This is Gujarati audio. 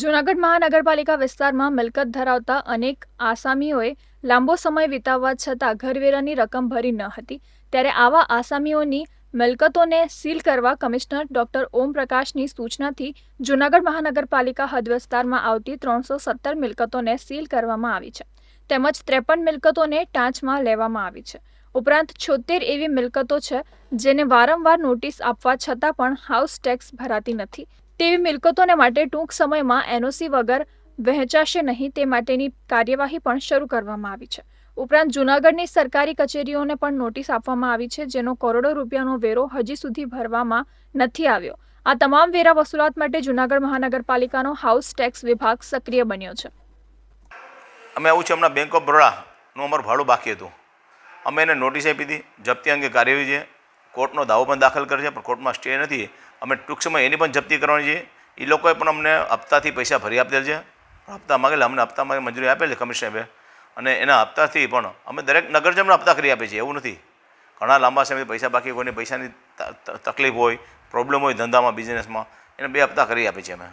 જૂનાગઢ મહાનગરપાલિકા વિસ્તારમાં મિલકત ધરાવતા અનેક આસામીઓએ લાંબો સમય વિતાવવા છતાં ઘરવેરાની રકમ ભરી ન હતી. ત્યારે આવા આસામીઓની મિલકતોને સીલ કરવા કમિશનર ડોક્ટર ઓમ પ્રકાશની સૂચનાથી જૂનાગઢ મહાનગરપાલિકા હદ વિસ્તારમાં આવતી ત્રણસો સત્તર મિલકતોને સીલ કરવામાં આવી છે. તેમજ ત્રેપન મિલકતોને ટાંચમાં લેવામાં આવી છે. ઉપરાંત છોતેર એવી મિલકતો છે જેને વારંવાર નોટિસ આપવા છતાં પણ હાઉસ ટેક્સ ભરાતી નથી. તેવી મિલકતોને માટે ટૂંક સમયમાં એનઓસી વગર વહેંચાશે નહીં, તે માટેની કાર્યવાહી પણ શરૂ કરવામાં આવી છે. ઉપરાંત જૂનાગઢની સરકારી કચેરીઓને પણ નોટિસ આપવામાં આવી છે, જેનો કરોડો રૂપિયાનો વેરો હજી સુધી ભરવામાં નથી આવ્યો. આ તમામ વેરા વસૂલાત માટે જૂનાગઢ મહાનગરપાલિકાનો હાઉસ ટેક્સ વિભાગ સક્રિય બન્યો છે. અમે આવું છે, હમણાં બેંક ઓફ બરોડાનું અમારું ભાડું બાકી હતું. અમે એને નોટિસ આપી હતી, જપ્તી અંગે કાર્યવાહી છે. કોર્ટનો દાવો પણ દાખલ કરે છે, પણ કોર્ટમાં સ્ટે નથી. અમે ટૂંક સમય એની પણ જપ્તી કરવાની છે. એ લોકોએ પણ અમને હપ્તાથી પૈસા ભરી આપેલ છે. હપ્તા માગેલા, અમને હપ્તા માગે મંજૂરી આપેલી કમિશનરે અને એના હપ્તાથી પણ અમે દરેક નગરજનને હપ્તા કરી આપીએ છીએ, એવું નથી. ઘણા લાંબા સમયથી પૈસા બાકી, કોઈને પૈસાની તકલીફ હોય, પ્રોબ્લેમ હોય ધંધામાં, બિઝનેસમાં, એને બે હપ્તા કરી આપીએ છીએ અમે.